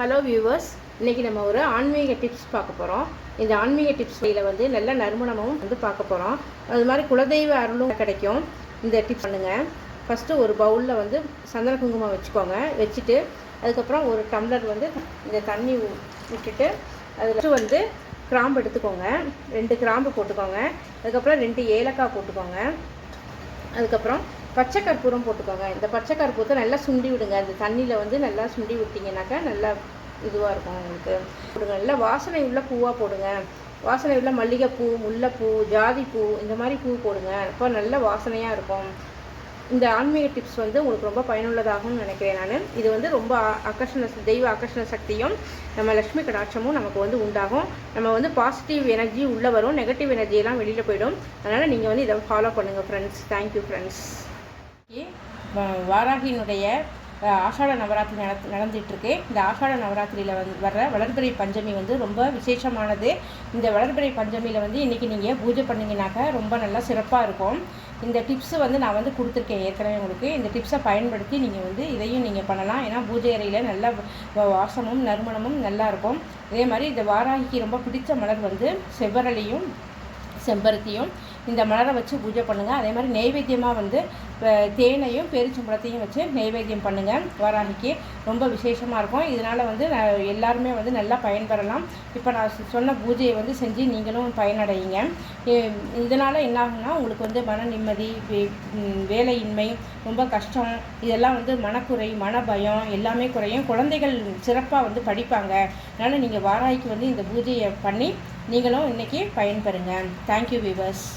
Hello viewers இன்றைக்கி நம்ம ஒரு ஆன்மீக டிப்ஸ் பார்க்க போகிறோம் இந்த ஆன்மீக டிப்ஸ் இதில் வந்து நல்ல நறுமணமும் வந்து பார்க்க போகிறோம் அது மாதிரி குலதெய்வ அருளும் கிடைக்கும். இந்த டிப்ஸ் பண்ணுங்கள் ஃபஸ்ட்டு ஒரு பவுலில் வந்து சந்தன குங்குமம் வச்சுக்கோங்க. வச்சுட்டு அதுக்கப்புறம் ஒரு டம்ளர் வந்து இந்த தண்ணி விட்டுட்டு அதில் வந்து கிராம்பு எடுத்துக்கோங்க. ரெண்டு கிராம்பு போட்டுக்கோங்க. அதுக்கப்புறம் ரெண்டு ஏலக்காய் போட்டுக்கோங்க. அதுக்கப்புறம் பச்சை கற்பூரம் போட்டுக்கோங்க. இந்த பச்சை கற்பூரத்தை நல்லா சுண்டி விடுங்க. இந்த தண்ணியில் வந்து நல்லா சுண்டி விட்டிங்கனாக்கா நல்லா இதுவாக இருக்கும் உங்களுக்கு. போடுங்க. நல்லா வாசனை உள்ள பூவாக போடுங்க. வாசனை உள்ள மல்லிகைப்பூ முல்லைப்பூ ஜாதிப்பூ இந்த மாதிரி பூ போடுங்க. அப்போ நல்ல வாசனையாக இருக்கும். இந்த ஆன்மீக டிப்ஸ் வந்து உங்களுக்கு ரொம்ப பயனுள்ளதாகும்னு நினைக்கிறேன் நான். இது வந்து ரொம்ப ஆ- ஆகர்ஷண தெய்வ ஆகர்ஷண சக்தியும் நம்ம லக்ஷ்மி கடாட்சமும் நமக்கு வந்து உண்டாகும். நம்ம வந்து பாசிட்டிவ் எனர்ஜி உள்ளே வரும். நெகட்டிவ் எனர்ஜியெல்லாம் வெளியில் போயிடும். அதனால் நீங்கள் வந்து இதை ஃபாலோ பண்ணுங்கள் ஃப்ரெண்ட்ஸ் தேங்க்யூ ஃப்ரெண்ட்ஸ் வாராகியினுடைய ஆஷாட நவராத்திரி நடத்து நடந்துகிட்ருக்கு. இந்த ஆஷாட நவராத்திரியில் வந்து வர்ற வளர்பிறை பஞ்சமி வந்து ரொம்ப விசேஷமானது. இந்த வளர்பிறை பஞ்சமியில் வந்து இன்றைக்கி நீங்கள் பூஜை பண்ணீங்கன்னாக்கா ரொம்ப நல்லா சிறப்பாக இருக்கும். இந்த டிப்ஸு வந்து நான் வந்து கொடுத்துருக்கேன் ஏற்கனவே உங்களுக்கு. இந்த டிப்ஸை பயன்படுத்தி நீங்கள் வந்து இதையும் நீங்கள் பண்ணலாம். ஏன்னா பூஜை அறையில் நல்ல வாசமும் நறுமணமும் நல்லாயிருக்கும் இதே அதே மாதிரி இந்த வாராகிக்கு ரொம்ப பிடிச்ச மலர் வந்து செவ்வரளியும் செம்பருத்தியும் இந்த மலரை வச்சு பூஜை பண்ணுங்கள் அதே மாதிரி நெய்வேத்தியமாக வந்து இப்போ தேனையும் பெருச்சம்பழத்தையும் வச்சு நெய்வேத்தியம் பண்ணுங்கள் வாராகிக்கு ரொம்ப விசேஷமாக இருக்கும். இதனால் வந்து நான் எல்லாருமே வந்து நல்லா பயன்பெறலாம். இப்போ நான் சொன்ன பூஜையை வந்து செஞ்சு நீங்களும் பயனடையுங்க. இதனால் என்ன ஆகும்னா உங்களுக்கு வந்து மன நிம்மதி வேலையின்மை ரொம்ப கஷ்டம் இதெல்லாம் வந்து மனக்குறை மனபயம் எல்லாமே குறையும். குழந்தைகள் சிறப்பாக வந்து படிப்பாங்க. அதனால் நீங்கள் வாராய்க்கு வந்து இந்த பூஜையை பண்ணி நீங்களும் இன்றைக்கி பயன்பெறுங்க. Thank you viewers